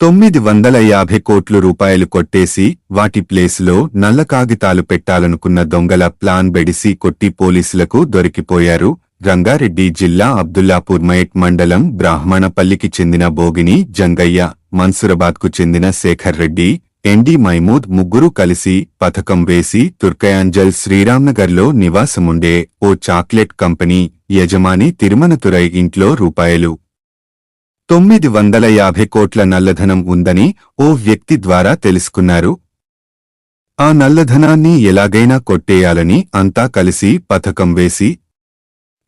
తొమ్మిది వందల యాభై కోట్లు రూపాయలు కొట్టేసి వాటి ప్లేసులో నల్ల కాగితాలు పెట్టాలనుకున్న దొంగల ప్లాన్ బెడిసి కొట్టి పోలీసులకు దొరికిపోయారు. రంగారెడ్డి జిల్లా అబ్దుల్లాపూర్ మయట్ మండలం బ్రాహ్మణపల్లికి చెందిన బోగిని జంగయ్య మన్సురాబాద్కు చెందిన శేఖర్ రెడ్డి ఎండి మైమూద్ ముగ్గురు కలిసి పథకం వేసి తుర్కయాంజల్ శ్రీరామ్నగర్లో నివాసముండే ఓ చాక్లెట్ కంపెనీ యజమాని తిరుమనతురై ఇంట్లో రూపాయలు తొమ్మిది వందల యాభై కోట్ల నల్లధనం ఉందని ఓ వ్యక్తి ద్వారా తెలుసుకున్నారు. ఆ నల్లధనాన్ని ఎలాగైనా కొట్టేయాలని అంతా కలిసి పథకం వేసి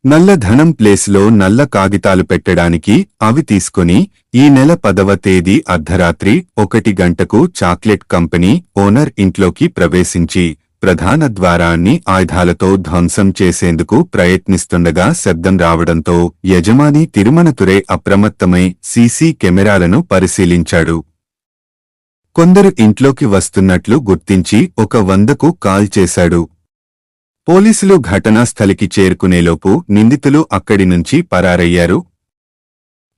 నల్లధనం ప్లేస్లో నల్ల కాగితాలు పెట్టడానికి అవి తీసుకుని ఈ నెల పదవ తేదీ అర్ధరాత్రి ఒకటి గంటకు చాక్లెట్ కంపెనీ ఓనర్ ఇంట్లోకి ప్రవేశించి ప్రధాన ద్వారాన్ని ఆయుధాలతో ధ్వంసం చేసేందుకు ప్రయత్నిస్తుండగా శబ్దం రావడంతో యజమాని తిరుమనతురే అప్రమత్తమై సీసీ కెమెరాలను పరిశీలించాడు. కొందరు ఇంట్లోకి వస్తున్నట్లు గుర్తించి ఒక వందకు కాల్ చేశాడు. పోలీసులు ఘటనా స్థలికి చేరుకునేలోపు నిందితులు అక్కడి నుంచి పరారయ్యారు.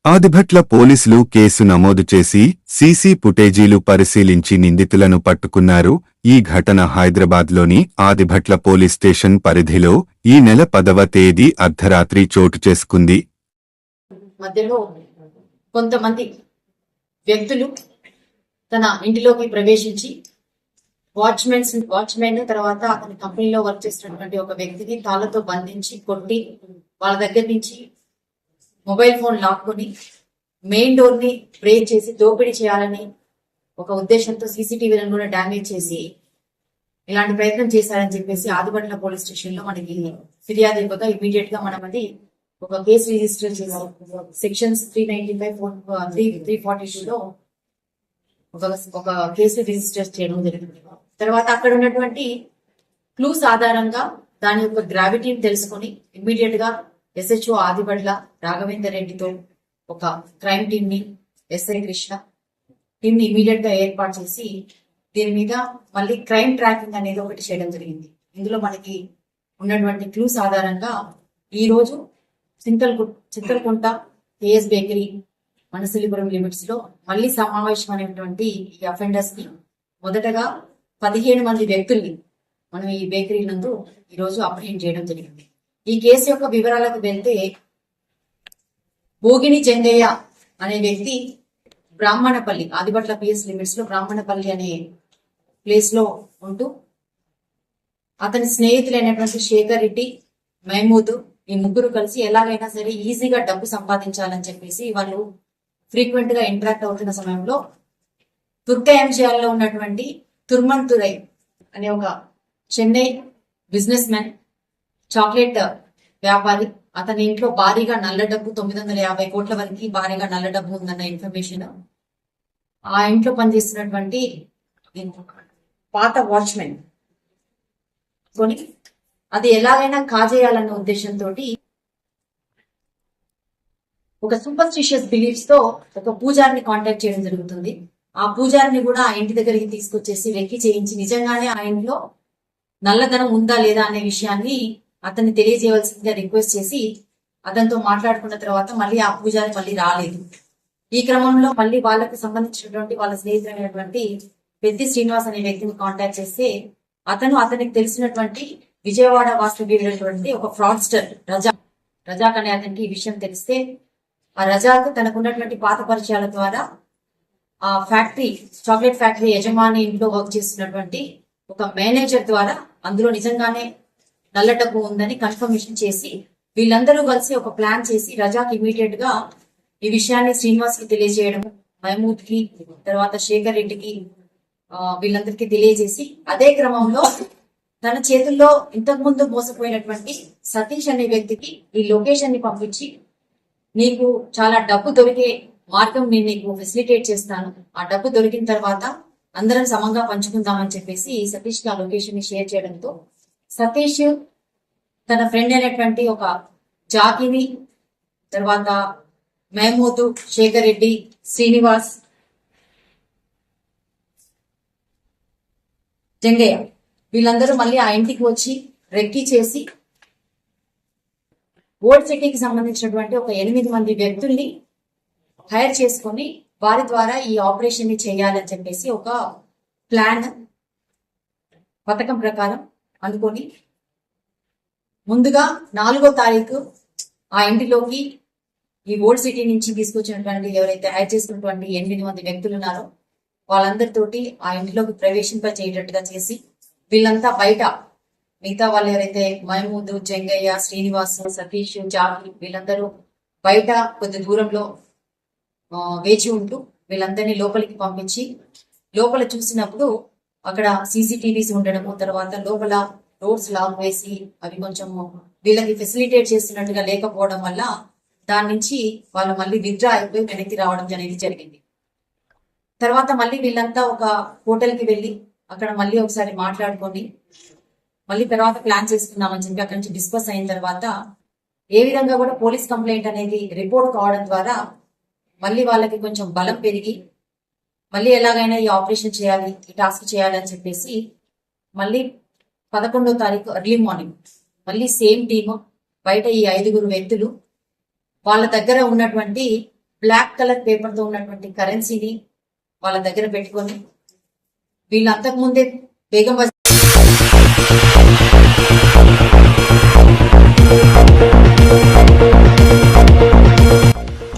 ఆదిభట్ల పోలీసులు కేసు నమోదు చేసి సీసీ ఫుటేజీలు పరిశీలించి నిందితులను పట్టుకున్నారు. ఈ ఘటన హైదరాబాద్లోని ఆదిభట్ల పోలీస్ స్టేషన్ పరిధిలో ఈ నెల పదవ తేదీ అర్ధరాత్రి చోటు చేసుకుంది. మధ్యలో కొంతమంది వ్యక్తులు తన ఇంటిలోకి ప్రవేశించి వాచ్మెన్స్ వాచ్మెన్ తర్వాత అతని కంపెనీలో వర్క్ చేసినటువంటి ఒక వ్యక్తిని తాళ్ళతో బంధించి కొట్టి వాళ్ళ దగ్గర నుంచి మొబైల్ ఫోన్ లాక్కొని మెయిన్ డోర్ని బ్రేక్ చేసి దోపిడీ చేయాలని ఒక ఉద్దేశంతో సీసీటీవీలను కూడా డ్యామేజ్ చేసి ఇలాంటి ప్రయత్నం చేశారని చెప్పేసి ఆదిపట్ల పోలీస్ స్టేషన్లో మనకి ఫిర్యాదు అయిపోతా ఇమీడియట్గా మనం అది ఒక కేసు రిజిస్టర్ చేసాం sections three ninety five four three three forty two లో ఒక ఒక కేసు రిజిస్టర్ చేయడం జరిగింది. తర్వాత అక్కడ ఉన్నటువంటి క్లూస్ ఆధారంగా దాని యొక్క గ్రావిటీని తెలుసుకొని ఇమీడియట్గా ఎస్హెచ్ఓ ఆదిబడ్ల రాఘవేందర్ రెడ్డితో ఒక క్రైమ్ టీమ్ని ఎస్ఐ కృష్ణ టీమ్ని ఇమీడియట్గా ఏర్పాటు చేసి దీని మీద మళ్ళీ క్రైమ్ ట్రాకింగ్ అనేది ఒకటి చేయడం జరిగింది. ఇందులో మనకి ఉన్నటువంటి క్లూస్ ఆధారంగా ఈ రోజు Chintalkunta Chintalkunta A S bakery మనసిలిపురం లిమిట్స్లో మళ్ళీ సమావేశమైనటువంటి ఈ అఫెండర్స్ని మొదటగా పదిహేను మంది వ్యక్తుల్ని మనం ఈ బేకరీ నందు ఈ రోజు అప్రహెండ్ చేయడం జరిగింది. ఈ కేసు యొక్క వివరాలకు వెళ్తే భోగిని చెంగయ్య అనే వ్యక్తి బ్రాహ్మణపల్లి ఆదిపట్ల పిఎస్ లిమిట్స్లో బ్రాహ్మణపల్లి అనే ప్లేస్లో ఉంటూ అతని స్నేహితులైనటువంటి శేఖర్ రెడ్డి మహమూద్ ఈ ముగ్గురు కలిసి ఎలాగైనా సరే ఈజీగా డబ్బు సంపాదించాలని చెప్పేసి వాళ్ళు ఫ్రీక్వెంట్గా ఇంటరాక్ట్ అవుతున్న సమయంలో తుర్కయాంశాలలో ఉన్నటువంటి తుర్మన్ తురై అనే ఒక చెన్నై బిజినెస్ మ్యాన్ చాక్లెట్ వ్యాపారి. అతని ఇంట్లో భారీగా నల్ల డబ్బు తొమ్మిది వందల యాభై కోట్ల వరకు భారీగా నల్ల డబ్బు ఉందన్న ఇన్ఫర్మేషన్ ఆ ఇంట్లో పనిచేస్తున్నటువంటి పాత వాచ్మెన్ కొని అది ఎలాగైనా కాజేయాలన్న ఉద్దేశంతో ఒక సూపర్స్టిషియస్ బిలీఫ్స్తో ఒక పూజారిని కాంటాక్ట్ చేయడం జరుగుతుంది. ఆ పూజారిని కూడా ఆ ఇంటి దగ్గరికి తీసుకొచ్చేసి లెక్కి చేయించి నిజంగానే ఆ ఇంట్లో నల్లధనం ఉందా లేదా అనే విషయాన్ని అతన్ని తెలియజేయవలసిందిగా రిక్వెస్ట్ చేసి అతనితో మాట్లాడుకున్న తర్వాత మళ్ళీ ఆ పూజారి మళ్ళీ రాలేదు. ఈ క్రమంలో మళ్ళీ వాళ్ళకు సంబంధించినటువంటి వాళ్ళ స్నేహితులైనటువంటి పెద్ది శ్రీనివాస్ అనే వ్యక్తిని కాంటాక్ట్ చేస్తే అతను అతనికి తెలిసినటువంటి విజయవాడ వాస్తవ్యుడైనటువంటి ఒక ఫ్రాడ్స్టర్ రజా రజాక్ అనే అతనికి ఈ విషయం తెలిస్తే ఆ రజాకు తనకున్నటువంటి పాత పరిచయాల ద్వారా ఆ ఫ్యాక్టరీ చాక్లెట్ ఫ్యాక్టరీ యజమాని ఇంట్లో వర్క్ చేస్తున్నటువంటి ఒక మేనేజర్ ద్వారా అందులో నిజంగానే నల్ల డబ్బు ఉందని కన్ఫర్మేషన్ చేసి వీళ్ళందరూ కలిసి ఒక ప్లాన్ చేసి రజాక్ ఇమీడియట్గా ఈ విషయాన్ని శ్రీనివాస్కి తెలియజేయడం మహమూద్కి తర్వాత శేఖర్ రెడ్డికి వీళ్ళందరికీ తెలియజేసి అదే క్రమంలో తన చేతుల్లో ఇంతకు ముందు మోసపోయినటువంటి సతీష్ అనే వ్యక్తికి ఈ లొకేషన్ని పంపించి నీకు చాలా డబ్బు దొరికే మార్గం నేను నీకు ఫెసిలిటేట్ చేస్తాను. ఆ డబ్బు దొరికిన తర్వాత అందరం సమంగా పంచుకుందామని చెప్పేసి సతీష్కి ఆ లొకేషన్ని షేర్ చేయడంతో సతీష్ తన ఫ్రెండ్ అయినటువంటి ఒక జాకిని తర్వాత మహమూద్ శేఖర్ రెడ్డి శ్రీనివాస్ జంగయ్య. వీళ్ళందరూ మళ్ళీ ఆ ఇంటికి వచ్చి రెక్కి చేసి ఓల్డ్ సిటీకి సంబంధించినటువంటి ఒక ఎనిమిది మంది వ్యక్తుల్ని హైర్ చేసుకొని వారి ద్వారా ఈ ఆపరేషన్ని చేయాలని చెప్పేసి ఒక ప్లాన్ పథకం ప్రకారం అనుకొని ముందుగా నాలుగో తారీఖు ఆ ఇంటిలోకి ఈ ఓల్డ్ సిటీ నుంచి తీసుకొచ్చినటువంటి ఎవరైతే హైర్ చేసుకున్నటువంటి ఎనిమిది మంది వ్యక్తులు ఉన్నారో వాళ్ళందరితోటి ఆ ఇంటిలోకి ప్రవేశింప చేయటట్టుగా చేసి వీళ్ళంతా బయట మిగతా వాళ్ళు ఎవరైతే మహమూద్ జంగయ్య శ్రీనివాస్ సతీష్ జాకి వీళ్ళందరూ బయట కొద్ది దూరంలో వేచి ఉంటూ వీళ్ళందరినీ లోపలికి పంపించి లోపల చూసినప్పుడు అక్కడ సీసీటీవీస్ ఉండడము తర్వాత లోపల రోడ్స్ లాక్ వేసి అవి కొంచెం వీళ్ళకి ఫెసిలిటేట్ చేస్తున్నట్టుగా లేకపోవడం వల్ల దాని నుంచి వాళ్ళు మళ్ళీ విత్డ్రా అయిపోయి వెనక్కి రావడం అనేది జరిగింది. తర్వాత మళ్ళీ వీళ్ళంతా ఒక హోటల్కి వెళ్ళి అక్కడ మళ్ళీ ఒకసారి మాట్లాడుకొని మళ్ళీ తర్వాత ప్లాన్ చేసుకున్నామని చెప్పి అక్కడి నుంచి డిస్కస్ అయిన తర్వాత ఏ విధంగా కూడా పోలీస్ కంప్లైంట్ అనేది రిపోర్ట్ కావడం ద్వారా మళ్ళీ వాళ్ళకి కొంచెం బలం పెరిగి మళ్ళీ ఎలాగైనా ఈ ఆపరేషన్ చేయాలి ఈ టాస్క్ చేయాలి అని చెప్పేసి మళ్ళీ పదకొండో తారీఖు ఎర్లీ మార్నింగ్ మళ్ళీ సేమ్ టీమ్ బయట ఈ ఐదుగురు వ్యక్తులు వాళ్ళ దగ్గర ఉన్నటువంటి బ్లాక్ కలర్ పేపర్తో ఉన్నటువంటి కరెన్సీని వాళ్ళ దగ్గర పెట్టుకొని వీళ్ళు అంతకుముందే Begum Begum